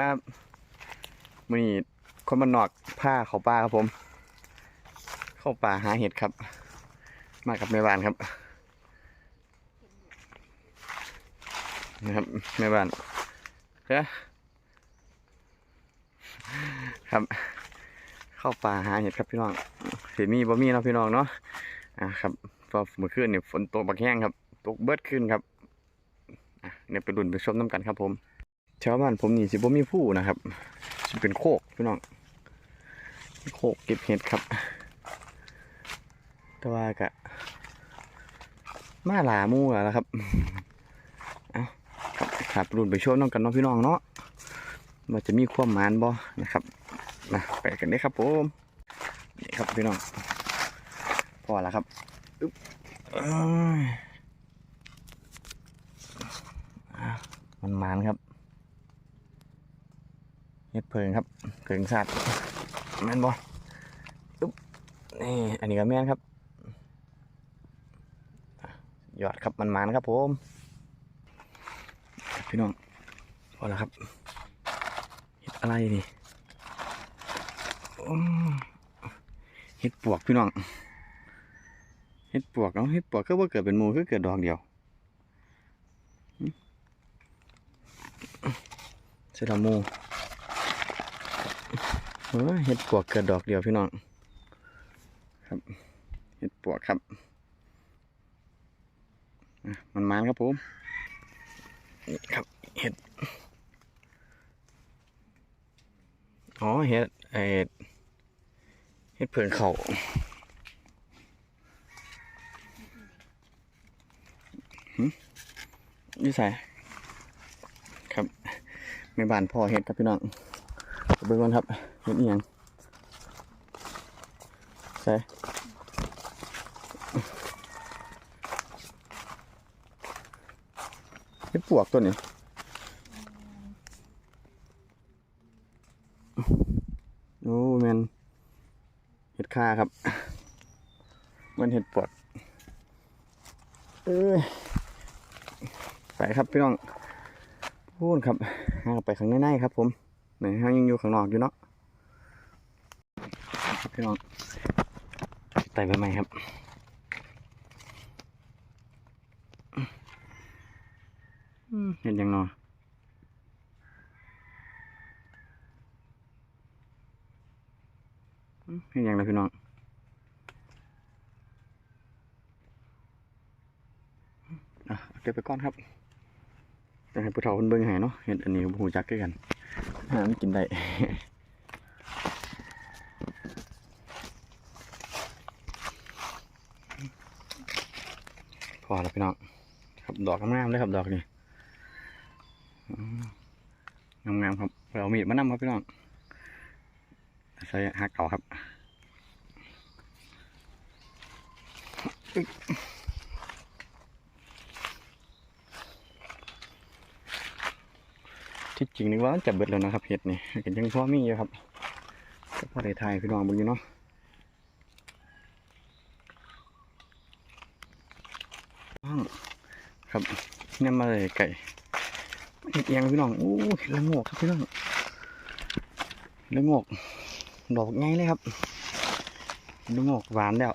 ครับมือนี้คนมันนอกผ้าเขาป่าครับผม เข้าป่าหาเห็ดครับ มากับแม่บ้านครับนะครับแม่บ้านเฮ้ครับ เข้าป่าหาเห็ดครับพี่น้องสีมีบ่มีเนาะพี่น้องเนาะอะครับพอเมื่อคืนเนี่ยฝนตกบักแห้งครับ ตกเบิดขึ้นครับเนี่ยไปดุนไปชมน้ำกันครับผม แถวบ้านผมนี่สิบ่มีผู้นะครับสิเป็นโคกพี่น้องโคกเก็บเห็ดครับ แต่ว่ากะมาหลามู่แล้วครับเอาครับครับรุ่นไปชมน้องกันเนาะพี่น้องเนาะว่าจะมีความหมานบ่นะครับนะไปกันได้ครับผมนี่ครับพี่น้องพอแล้วครับอึ๊บเอ้ยมันหมานครับ เฮ็ดเพิงครับเพิงสัตว์แม่นบอุ๊บนี่อันนี้ก็แม่นครับยอดครับมันมันครับผม พี่น้องพอแล้วครับเฮ็ดอะไรนี่เฮ็ดปวกพี่น้องเฮ็ดปวกเนาะเฮ็ดปวกคือว่าเกิดเป็นมูคือเกิดดอกเดียวเสร็จแล้วมู เห็ดปวกเกิดดอกเดียวพี่น้อง ครับ เห็ดปวกครับ มันมันครับผมนี่ครับ เห็ด อ๋อ เห็ดเอ็ดเห็ดเผื่อนเขาหึนี่ใส่ครับในบ้านพ่อเห็ดครับพี่น้องเบิ่งก่อนครับ เห็นอีหยังใช่เห็ดปวกตัวนี้โอ้แมนเห็ดค่าครับ มันเห็ดปวกเอ้ยไปครับพี่น้องพูดครับหาไปข้างในๆครับผมไหนห้างยังอยู่ข้างนอกอยู่เนาะ พี่น้องไต่ไปใหมครับเห็นยังนออืมเห็นยังแล้วพี่น้องเอาเก็บไปก่อนครับจะให้ผู้เฒ่าคนเบิ่งให้เนาะเห็นอันนี้หูจักกันหามันกินได้ อแล้วพี่น้องครับดอกงามๆเลยครับดอกนี่อืมงามๆครับเรามีดมานำครับพี่น้องใส่หักเก่าครับที่จริงนี่ว่าจะเบิดแล้วนะครับเห็ดนี่ก็ยังพอมีอยู่ครับก็พอได้ทายพี่น้องบึงอยู่เนาะอ้าว ครับนี่มาเลยไก่เห็ดเอียงพี่น้องโอ้เห็ดละโงกครับพี่น้องละโงกดอกไงเลยครับละโงกหวานแล้ว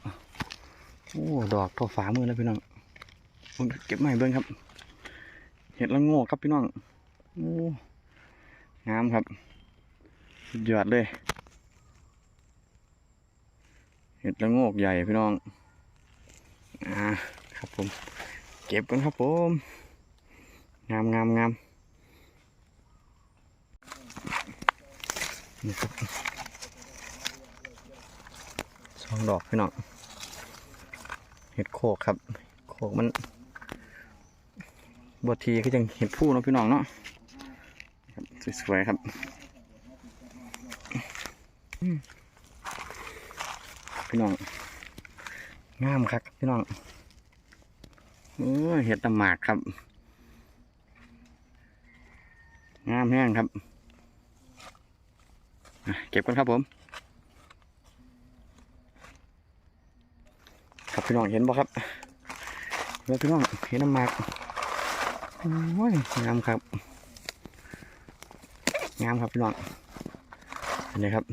โอ้ดอกทอฝามือแล้วพี่น้องผมเก็บให้เบิ้งครับ เห็ดละโงกครับพี่น้องโอ้งามครับสุดยอดเลย เห็ดละโงกใหญ่พี่น้องอ่าครับผม เก็บกันครับผม งามงามงามนี่ครับสองดอกพี่น้องเห็ดโคกครับ โคกมันบทีก็ยังเห็ดผู้เนาะพี่น้องเนาะสวยๆครับพี่น้อง งามครับพี่น้อง เออเห็ดตะหมากครับ งามแห้งครับ เก็บกันครับผม ครับพี่น้องเห็นบ่ครับเห็นพี่น้องเห็นน้ำหมากโอ้ยงามครับ งามครับพี่น้องอันนี้ครับ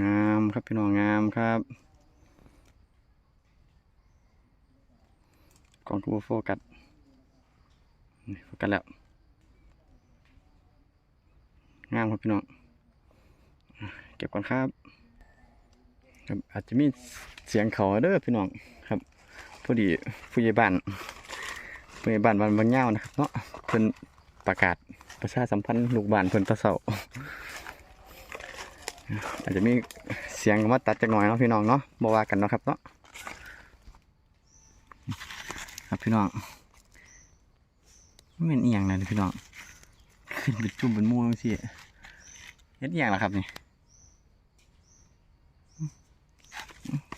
งาม ครับพี่น้องงามครับกองทูโฟกัสโฟกัสแล้วงามครับพี่น้องเก็บก่อนครับครับ อาจจะมีเสียงเขาเด้อพี่น้องครับพอดีผู้ใหญ่บ้านผู้ใหญ่บ้านบ้านบางเง่านะครับเนาะเพิ่นประกาศประชาสัมพันธ์ลูกบ้านเพิ่นตะเสา อาจจะมีเสียงมาตัดจักหน่อยเนาะพี่น้องเนาะบว่ากันเนาะครับเนาะครับพี่น้องไม่เป็นเอียงเลยพี่น้องขึ้นเป็นจุ่มเป็นมูจังซี่เฮ็ดเอียงล่ะครับนี่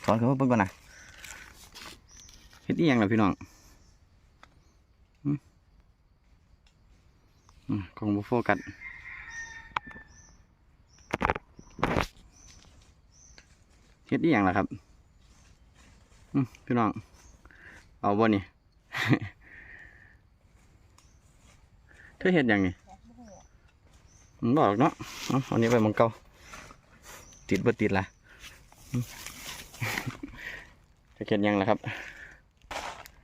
สอนเขาเบิ่งก่อนนะเฮ็ดเอียงล่ะพี่น้องอืมกล้องบ่โฟกัส เฮ็ดอีหยังล่ะครับพี่น้อง เอาบ่นี่เธอเฮ็ดหยังนี่มันบอกเนาะเอาเอานี้ไปหมองเกาติดบ่ติดล่ะจะเฮ็ดยังล่ะครับ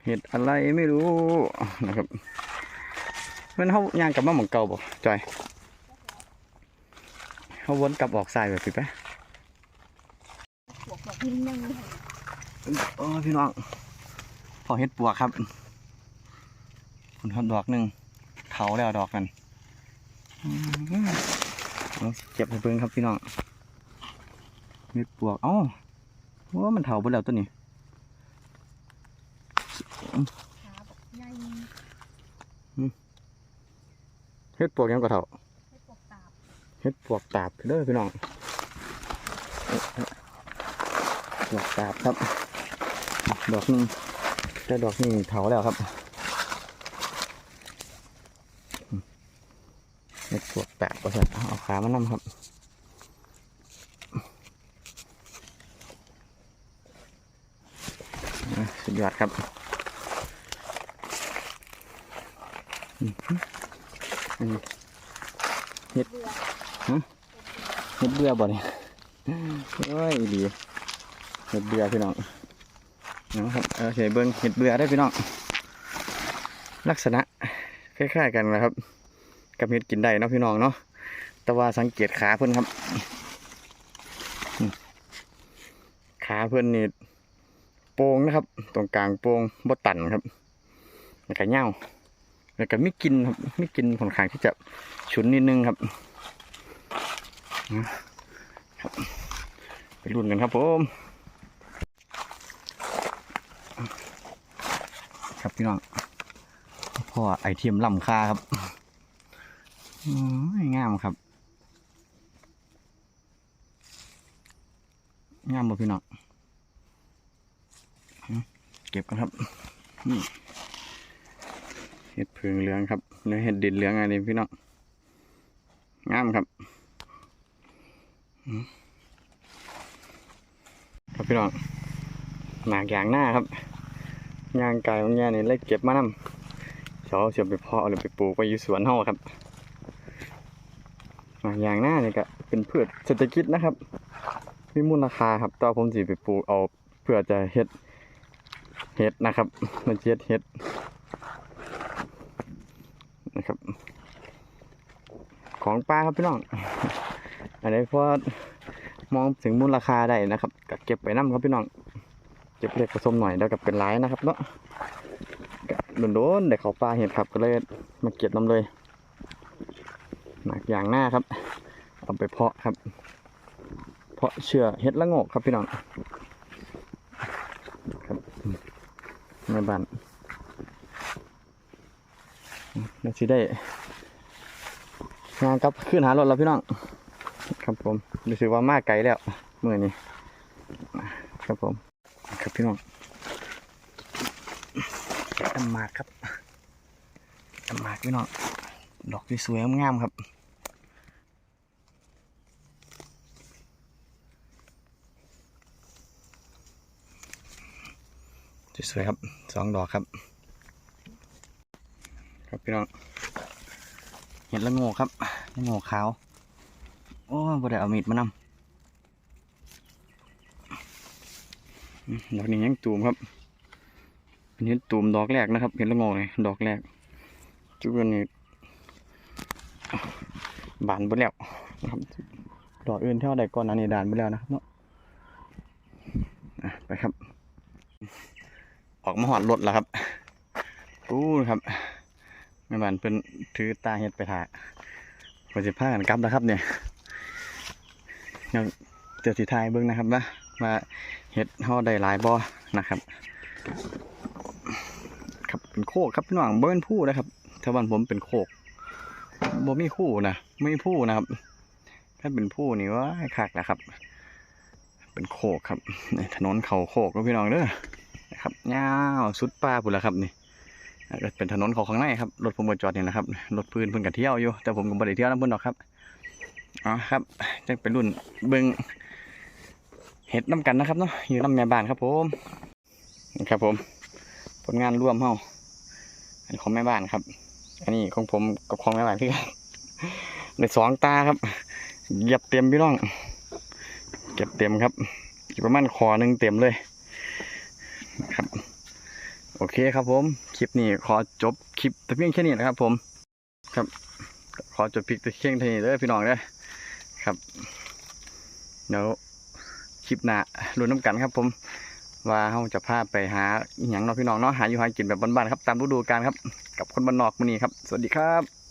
เฮ็ดอะไรไม่รู้นะครับเพิ่นเฮาย่างกลับมาหมองเก่าบ่จอยเฮาวนกลับออกซ้ายไปพี่ไปพวกแบบนี้ยัง โอ้ยพี่น้องพอเฮ็ดปวกครับคุณทอดดอกหนึ่งเถาแล้วดอกกันอื้อหือเอาเก็บไปเบิ่งครับพี่น้องเฮ็ดปวกเอ้าว่ามันเถาไปแล้วตัวนี้ขาแบบใหญ่เฮ็ดปวกยังก็เถาให้พวกตาบเฮ็ดปวกตาบเด้อพี่น้อง ปวกตาบครับ ดอกนึงแต่ดอกนี้เถาแล้วครับเฮ็ดปวกตาบก็ใช่เอาขามานํครับสุดยอดครับอื้อหืออันนี้เห็ดเห็ดเบื่อบ่เนี่ยโอ้ยอีหลี เห็ดเบื่อพี่น้องนะครับเอเฉยเบิ้งเห็ดเบื่อได้พี่น้องลักษณะคล้ายๆกันนะครับ กับเห็ดกินได้นะพี่น้องเนาะแต่ว่าสังเกตขาเพิ่อนครับ ขาเพิ่อนนี่โป่งนะครับ ตรงกลางโป่งบ่ตันครับแล้วก็เงาแล้วก็ไม่กินครับไม่กินค่อนข้างที่จะฉุนนิดนึงครับนะครับไปรุ่นกันครับผมครับ พี่น้องพ่อไอเทียมลำค่าครับอืมงามครับงามบ่พี่น้องเก็บกันครับเห็ดเผืองเหลืองครับเนื้อเห็ดดินเหลืองอันนี้พี่น้องงามครับอืมครับพี่น้องหมากอย่างหน้าครับ ยางไก่ของแง่นี่เลยเก็บมานำเดี๋ยวเสียไปเพาะหรือไปปลูกไปอยู่สวนเฮาครับอย่างหน้านี่ก็เป็นพืชเศรษฐกิจนะครับมีมูลค่าครับแตอผมสิไปปลูกเอาเพื่อจะเฮ็ดเห็ดนะครับมันเจ็ดเห็ดนะครับ ของปลาครับพี่น้อง อันนี้พอมองถึงมูลค่าได้นะครับก็เก็บไปน้ำครับพี่น้อง เก็บเล็กผสมหน่อยแล้วกับเป็นหลายนะครับเนาะก็โดนๆได้เขาปลาเห็ดครับก็เลยมาเก็บน้ำเลย หนักอย่างหน้าครับ เอาไปเพาะครับ เพาะเชื่อเห็ดละงกครับพี่น้องในบ้านน่าสิได้งานกลับขึ้นหารถแล้วพี่น้อง ครับผมรู้สึกว่ามาไกลแล้วเมื่อนี้ครับผม ครับพี่น้องตำหมากครับตำหมากพี่น้อง ดอกสวยๆงามๆครับสวยๆครับสองดอกครับ ครับพี่น้องเห็นละโงกครับละโงกขาว โอ้บ่ได้เอามีดมานำอืม ดอกนี้ยังตูมครับเป็นเห็นตูมดอกแรกนะครับ เห็นละงกเลยดอกแรก จุกอันนี้บานไปแล้วนะครับ ดอกอื่นเท่าใดก่อนอันนี้ดานไปแล้วนะครับเนาะไปครับ ออกมาหอดรถแล้วครับกู้ครับแม่บ้านเพิ่นถือตาเฮ็ดไปถ่าว่าสิพากันกลับแล้วครับเนี่ยเดี๋ยวเดี๋ยวสิทายเบิ่งนะครับว่าว่า เฮ็ดเฮาได้หลายบ่อนะครับ ครับเป็นโคกครับพี่น้องบ่เป็นผู้นะครับถ้าบ้านผมเป็นโคกบ่มีคู่นะไม่มีผู้นะครับ ถ้าเป็นผู้นี่ว่าคักนะครับ เป็นโคกครับถนนเขาโคกแล้วพี่น้องเด้อนะครับยาวสุดป่าพุ่นละครับนี่ก็เป็นถนนเขาข้างในครับรถผมก็จอดนี่นะครับรถพื้นเพิ่นก็เที่ยวอยู่แต่ผมก็บ่ได้เที่ยวนํเพิ่นหรอกครับอ๋อครับจังเป็นรุ่นเบิง เห็ดน้ำกันนะครับเนาะอยู่น้ำแม่บ้านครับผมนี่ครับผม ผลงานร่วมเฮาอันของแม่บ้านครับ อันนี้ของผมกับของแม่บ้านคือกันในสองตาครับเหยียบเต็มพี่น้อง เก็บเต็มครับอยู่ประมาณคอหนึ่งเต็มเลยครับ โอเคครับผม คลิปนี้ขอจบคลิปแต่เพียงแค่นี้นะครับ ผม ครับ ขอจบคลิปแต่เพียงเท่านี้เด้อพี่น้องเด้อครับเดี๋ยว ลิปหน้าลุ้นน้ำกันครับ ผม ว่าเขาจะพาไปหาอย่างน้องพี่น้องเนาะหาอยู่หากินแบบบ้านๆครับ ตามฤดูกาลครับ กับคนบ้านนอกมื้อนี้ครับ สวัสดีครับ